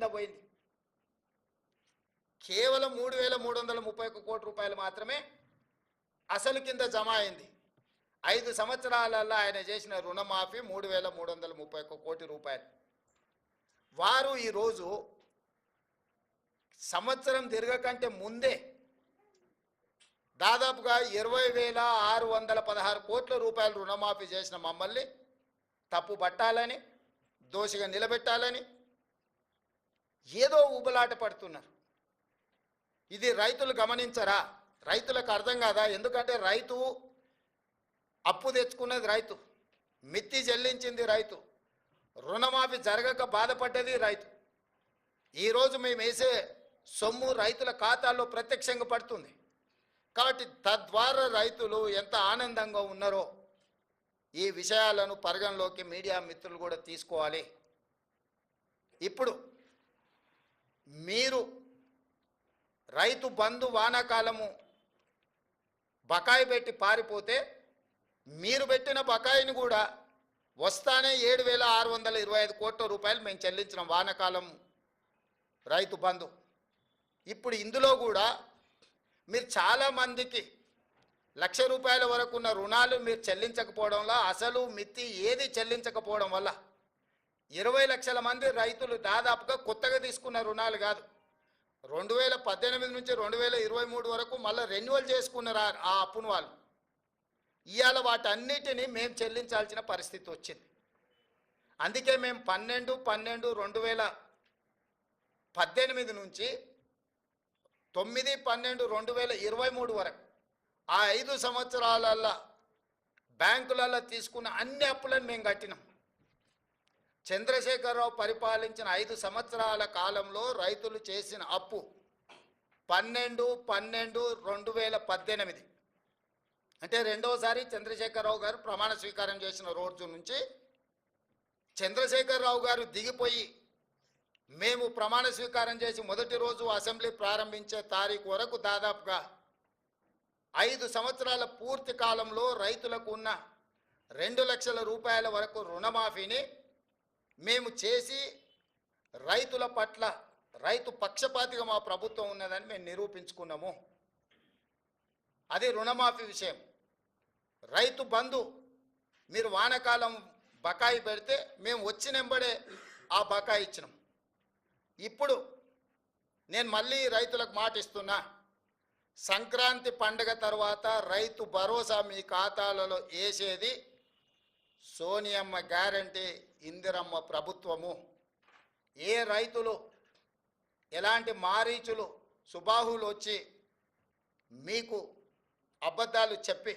కింద పోయింది. కేవలం మూడు వేల మూడు వందల ముప్పై ఒక్క కోటి రూపాయలు మాత్రమే అసలు కింద జమ అయింది. ఐదు సంవత్సరాలలో ఆయన చేసిన రుణమాఫీ మూడు వేల మూడు వందల ముప్పై ఒక్క కోటి రూపాయలు. వారు ఈరోజు సంవత్సరం తిరగకంటే ముందే దాదాపుగా ఇరవై వేల ఆరు వందల పదహారు కోట్ల రూపాయలు రుణమాఫీ చేసిన మమ్మల్ని తప్పు పట్టాలని దోషిగా నిలబెట్టాలని ఏదో ఊబలాట పడుతున్నారు. ఇది రైతులు గమనించరా? రైతులకు అర్థం కాదా? ఎందుకంటే రైతు అప్పు తెచ్చుకున్నది రైతు. మిత్తి చెల్లించింది రైతు. రుణమాఫీ జరగక బాధపడ్డది రైతు. ఈరోజు మేము వేసే సొమ్ము రైతుల ఖాతాల్లో ప్రత్యక్షంగా పడుతుంది. కాబట్టి తద్వారా రైతులు ఎంత ఆనందంగా ఉన్నారో ఈ విషయాలను పరిగణలోకి మీడియా మిత్రులు కూడా తీసుకోవాలి. ఇప్పుడు మీరు రైతు బంధు వానాకాలము బకాయి పెట్టి పారిపోతే మీరు పెట్టిన బకాయిని కూడా వస్తానే ఏడు వేల ఆరు వందల ఇరవై ఐదు కోట్ల రూపాయలు మేము చెల్లించిన వానకాలం రైతు బంధు. ఇప్పుడు ఇందులో కూడా మీరు చాలామందికి లక్ష రూపాయల వరకు ఉన్న రుణాలు మీరు చెల్లించకపోవడం వల్ల అసలు మిత్తి ఏది చెల్లించకపోవడం వల్ల ఇరవై లక్షల మంది రైతులు దాదాపుగా కొత్తగా తీసుకున్న రుణాలు కాదు. రెండు వేల పద్దెనిమిది నుంచి రెండు వేల ఇరవై మూడు వరకు మళ్ళీ రెన్యువల్ చేసుకున్నారు ఆ- అప్పును వాళ్ళు. ఇవాళ వాటన్నిటిని మేము చెల్లించాల్సిన పరిస్థితి వచ్చింది. అందుకే మేము పన్నెండు పన్నెండు రెండు వేల పద్దెనిమిది నుంచి తొమ్మిది పన్నెండు రెండు వేల ఇరవై మూడు వరకు ఆ ఐదు సంవత్సరాలల్లో బ్యాంకులలో తీసుకున్న అన్ని అప్పులను మేము కట్టినాం. చంద్రశేఖరరావు పరిపాలించిన ఐదు సంవత్సరాల కాలంలో రైతులు చేసిన అప్పు పన్నెండు పన్నెండు రెండు వేల పద్దెనిమిది. అంటే రెండవసారి చంద్రశేఖరరావు గారు ప్రమాణ స్వీకారం చేసిన రోజు నుంచి చంద్రశేఖరరావు గారు దిగిపోయి మేము ప్రమాణ స్వీకారం చేసి మొదటి రోజు అసెంబ్లీ ప్రారంభించే తారీఖు వరకు దాదాపుగా ఐదు సంవత్సరాల పూర్తి కాలంలో రైతులకు ఉన్న రెండు లక్షల రూపాయల వరకు రుణమాఫీని మేము చేసి రైతుల పట్ల రైతు పక్షపాతిగా మా ప్రభుత్వం ఉన్నదని మేము నిరూపించుకున్నాము. అది రుణమాఫీ విషయం. రైతు బంధు మీరు వానకాలం బకాయి పెడితే మేము వచ్చినెంబడే ఆ బకాయి ఇచ్చినాం. ఇప్పుడు నేను మళ్ళీ రైతులకు మాట ఇస్తున్నా సంక్రాంతి పండగ తర్వాత రైతు భరోసా మీ ఖాతాలలో వేసేది సోనియమ్మ గ్యారంటీ ఇందిరమ్మ ప్రభుత్వము. ఏ రైతులు ఎలాంటి మారీచులు సుబాహులు వచ్చి మీకు అబద్ధాలు చెప్పి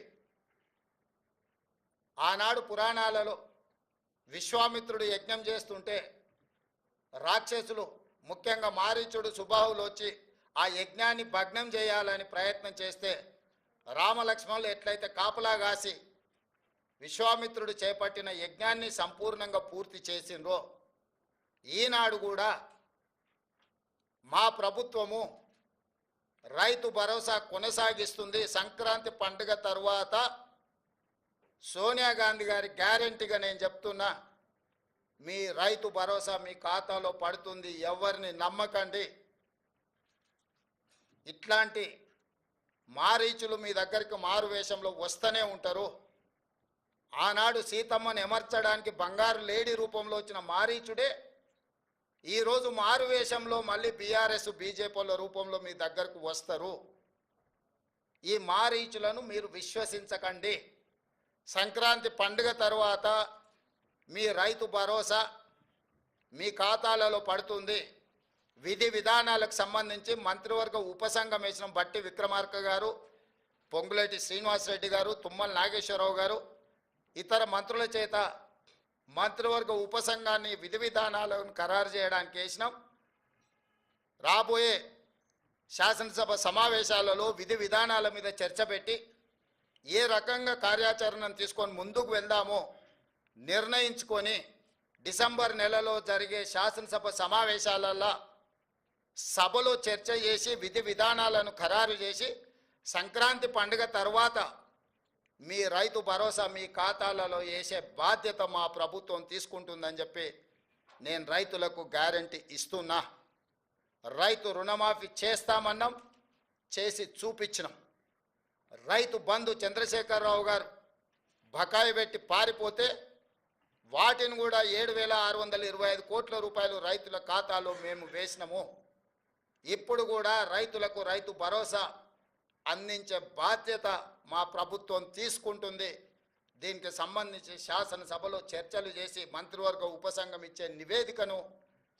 ఆనాడు పురాణాలలో విశ్వామిత్రుడు యజ్ఞం చేస్తుంటే రాక్షసులు ముఖ్యంగా మారీచుడు సుబాహులు వచ్చి ఆ యజ్ఞాన్ని భగ్నం చేయాలని ప్రయత్నం చేస్తే రామలక్ష్మణులు ఎట్లయితే కాపలా కాసి విశ్వామిత్రుడు చేపట్టిన యజ్ఞాన్ని సంపూర్ణంగా పూర్తి చేసిండ్రో ఈనాడు కూడా మా ప్రభుత్వము రైతు భరోసా కొనసాగిస్తుంది. సంక్రాంతి పండుగ తరువాత సోనియా గాంధీ గారి గ్యారెంటీగా నేను చెప్తున్నా మీ రైతు భరోసా మీ ఖాతాలో పడుతుంది. ఎవరిని నమ్మకండి. ఇట్లాంటి మారీచులు మీ దగ్గరికి మారు వేషంలో వస్తూనే ఉంటారు. ఆనాడు సీతమ్మను ఎమర్చడానికి బంగారు లేడీ రూపంలో వచ్చిన మారీచుడే ఈరోజు మారు వేషంలో మళ్ళీ బీఆర్ఎస్ బీజేపీల రూపంలో మీ దగ్గరకు వస్తారు. ఈ మారీచులను మీరు విశ్వసించకండి. సంక్రాంతి పండుగ తర్వాత మీ రైతు భరోసా మీ ఖాతాలలో పడుతుంది. విధి విధానాలకు సంబంధించి మంత్రివర్గ ఉపసంఘం వేసిన బట్టి విక్రమార్క గారు పొంగులేటి శ్రీనివాసరెడ్డి గారు తుమ్మల నాగేశ్వరరావు గారు ఇతర మంత్రుల చేత మంత్రివర్గ ఉపసంఘాన్ని విధి విధానాలను ఖరారు చేయడానికి వేసినాం. రాబోయే శాసనసభ సమావేశాలలో విధి విధానాల మీద చర్చ పెట్టి ఏ రకంగా కార్యాచరణను తీసుకొని ముందుకు వెళ్దామో నిర్ణయించుకొని డిసెంబర్ నెలలో జరిగే శాసనసభ సమావేశాలలో సభలో చర్చ చేసి విధి విధానాలను ఖరారు చేసి సంక్రాంతి పండుగ తర్వాత మీ రైతు భరోసా మీ ఖాతాలలో వేసే బాధ్యత మా ప్రభుత్వం తీసుకుంటుందని చెప్పి నేను రైతులకు గ్యారంటీ ఇస్తున్నా. రైతు రుణమాఫీ చేస్తామన్నాం చేసి చూపించినాం. రైతు బంధు చంద్రశేఖరరావు గారు బకాయి పెట్టి పారిపోతే వాటిని కూడా ఏడు వేల ఆరు వందల ఇరవై ఐదు కోట్ల రూపాయలు రైతుల ఖాతాలో మేము వేసినాము. ఇప్పుడు కూడా రైతులకు రైతు భరోసా అందించే బాధ్యత మా ప్రభుత్వం తీసుకుంటుంది. దీనికి సంబంధించి శాసనసభలో చర్చలు చేసి మంత్రివర్గ ఉపసంఘం ఇచ్చే నివేదికను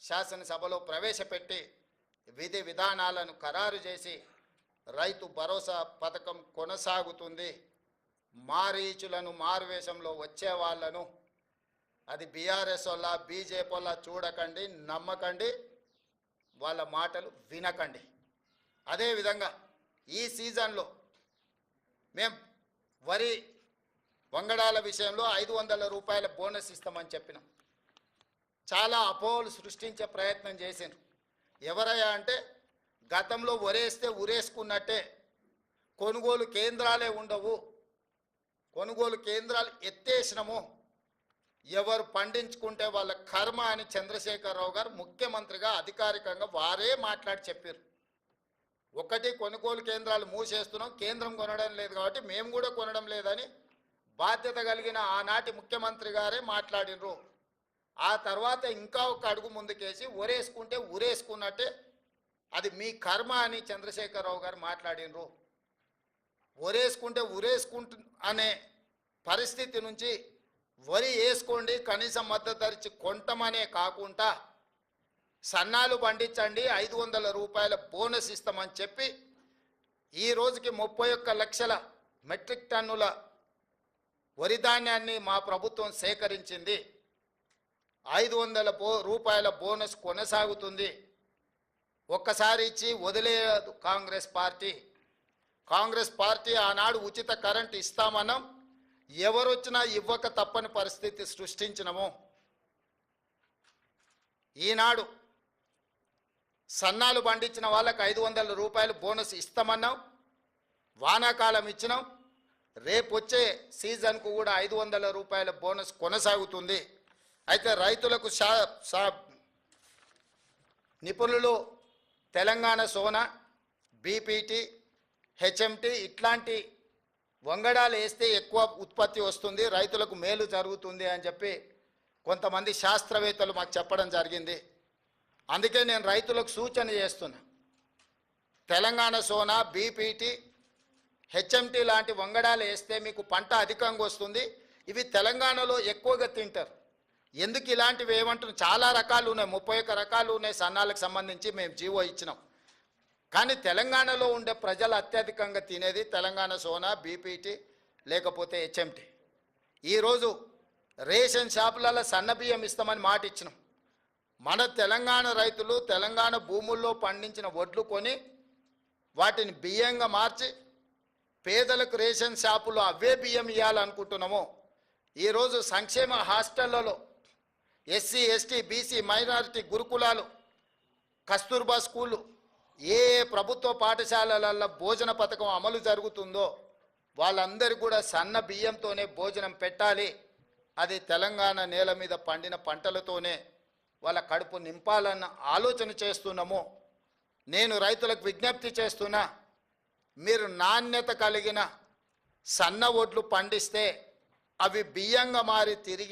శాసనసభలో ప్రవేశపెట్టి విధి విధానాలను ఖరారు చేసి రైతు భరోసా పథకం కొనసాగుతుంది. మారీచులను మారువేషంలో వచ్చే వాళ్ళను అది బీఆర్ఎస్ వల్ల బీజేపీ వల్ల చూడకండి నమ్మకండి వాళ్ళ మాటలు వినకండి. అదేవిధంగా ఈ సీజన్లో మేము వరి వంగడాల విషయంలో ఐదు వందల రూపాయల బోనస్ ఇస్తామని చెప్పినాం. చాలా అపోహలు సృష్టించే ప్రయత్నం చేశారు ఎవరయ్యా అంటే గతంలో ఒరేస్తే ఉరేసుకున్నట్టే కొనుగోలు కేంద్రాలే ఉండవు. కొనుగోలు కేంద్రాలు ఎత్తేసినాము. ఎవరు పండించుకుంటే వాళ్ళ కర్మ అని చంద్రశేఖరరావు గారు ముఖ్యమంత్రిగా అధికారికంగా వారే మాట్లాడి చెప్పారు ఒకటి కొనుగోలు కేంద్రాలు మూసేస్తున్నాం కేంద్రం కొనడం లేదు కాబట్టి మేము కూడా కొనడం లేదని బాధ్యత కలిగిన ఆనాటి ముఖ్యమంత్రి గారే మాట్లాడినరు ఆ తర్వాత ఇంకా ఒక అడుగు ముందుకేసి ఊరేసుకుంటే ఉరేసుకున్నట్టే అది మీ కర్మ అని చంద్రశేఖరరావు గారు మాట్లాడినరు ఒరేసుకుంటే ఉరేసుకుంటు అనే పరిస్థితి నుంచి వరి వేసుకోండి కనీసం మద్దతు ధరించి కొంటమనే కాకుండా సన్నాలు పండించండి ఐదు వందల రూపాయల బోనస్ ఇస్తామని చెప్పి ఈ రోజుకి ముప్పై ఒక్క లక్షల మెట్రిక్ టన్నుల వరి ధాన్యాన్ని మా ప్రభుత్వం సేకరించింది. ఐదు వందల బో రూపాయల బోనస్ కొనసాగుతుంది. ఒక్కసారి ఇచ్చి వదిలేయదు కాంగ్రెస్ పార్టీ. కాంగ్రెస్ పార్టీ ఆనాడు ఉచిత కరెంట్ ఇస్తామనం ఎవరొచ్చినా ఇవ్వక తప్పని పరిస్థితి సృష్టించినము. ఈనాడు సన్నాలు పండించిన వాళ్ళకి ఐదు వందల రూపాయలు బోనస్ ఇస్తామన్నాం వానాకాలం ఇచ్చినాం రేపు వచ్చే సీజన్కు కూడా ఐదు వందల రూపాయల బోనస్ కొనసాగుతుంది. అయితే రైతులకు షా నిపుణులు తెలంగాణ సోనా బీపీటీ హెచ్ఎంటీ ఇట్లాంటి వంగడాలు వేస్తే ఎక్కువ ఉత్పత్తి వస్తుంది. రైతులకు మేలు జరుగుతుంది అని చెప్పి కొంతమంది శాస్త్రవేత్తలు మాకు చెప్పడం జరిగింది. అందుకే నేను రైతులకు సూచన చేస్తున్నా. తెలంగాణ సోనా బీపీటీ హెచ్ఎంటీ లాంటి వంగడాలు వేస్తే మీకు పంట అధికంగా వస్తుంది. ఇవి తెలంగాణలో ఎక్కువగా తింటారు. ఎందుకు ఇలాంటివి ఏమంటున్నాం చాలా రకాలు ఉన్నాయి. ముప్పై ఒక్క రకాలు ఉన్నాయి సన్నాలకు సంబంధించి మేము జీవో ఇచ్చినాం. కానీ తెలంగాణలో ఉండే ప్రజలు అత్యధికంగా తినేది తెలంగాణ సోనా బీపీటీ లేకపోతే హెచ్ఎంటీ. ఈరోజు రేషన్ షాపులలో సన్న బియ్యం ఇస్తామని మాట ఇచ్చినాం మన తెలంగాణ రైతులు తెలంగాణ భూముల్లో పండించిన వడ్లు కొని వాటిని బియ్యంగా మార్చి పేదలకు రేషన్ షాపులో అవే బియ్యం ఇవ్వాలనుకుంటున్నాము ఈరోజు సంక్షేమ హాస్టళ్ళలో ఎస్సీ ఎస్టీ బీసీ మైనారిటీ గురుకులాలు కస్తూర్బా స్కూళ్ళు ఏ ఏ ప్రభుత్వ పాఠశాలలలో భోజన పథకం అమలు జరుగుతుందో వాళ్ళందరూ కూడా సన్న బియ్యంతోనే భోజనం పెట్టాలి. అది తెలంగాణ నేల మీద పండిన పంటలతోనే వాళ్ళ కడుపు నింపాలన్న ఆలోచన చేస్తున్నాము. నేను రైతులకు విజ్ఞప్తి చేస్తున్నా మీరు నాణ్యత కలిగిన సన్న ఒడ్లు పండిస్తే అవి బియ్యంగా మారి తిరిగి